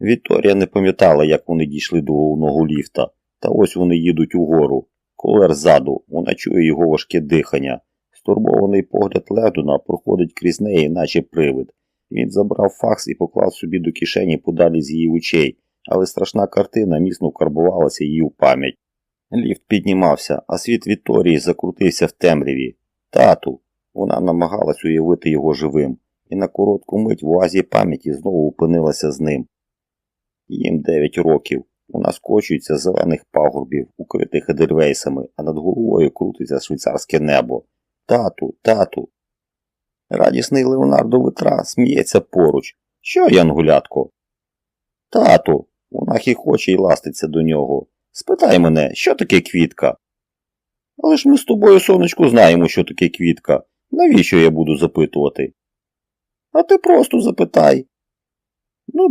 Вікторія не пам'ятала, як вони дійшли до головного ліфта, та ось вони їдуть угору. Колер ззаду, вона чує його важке дихання. Стурбований погляд Ледуна проходить крізь неї, наче привид. Він забрав факс і поклав собі до кишені подалі з її очей, але страшна картина міцно вкарбувалася її в пам'ять. Ліфт піднімався, а світ Вікторії закрутився в темряві. Тату. Вона намагалась уявити його живим, і на коротку мить в оазі пам'яті знову опинилася з ним. Їм дев'ять років. Вона скочується з зелених пагорбів, укритих едельвейсами, а над головою крутиться швейцарське небо. Тату, тату. Радісний Леонардо Витра сміється поруч. Що, Янгулятко? Тату, вона хіхоче й ластиться до нього. Спитай мене, що таке квітка? Але ж ми з тобою, сонечку, знаємо, що таке квітка. Навіщо я буду запитувати? А ти просто запитай. Ну,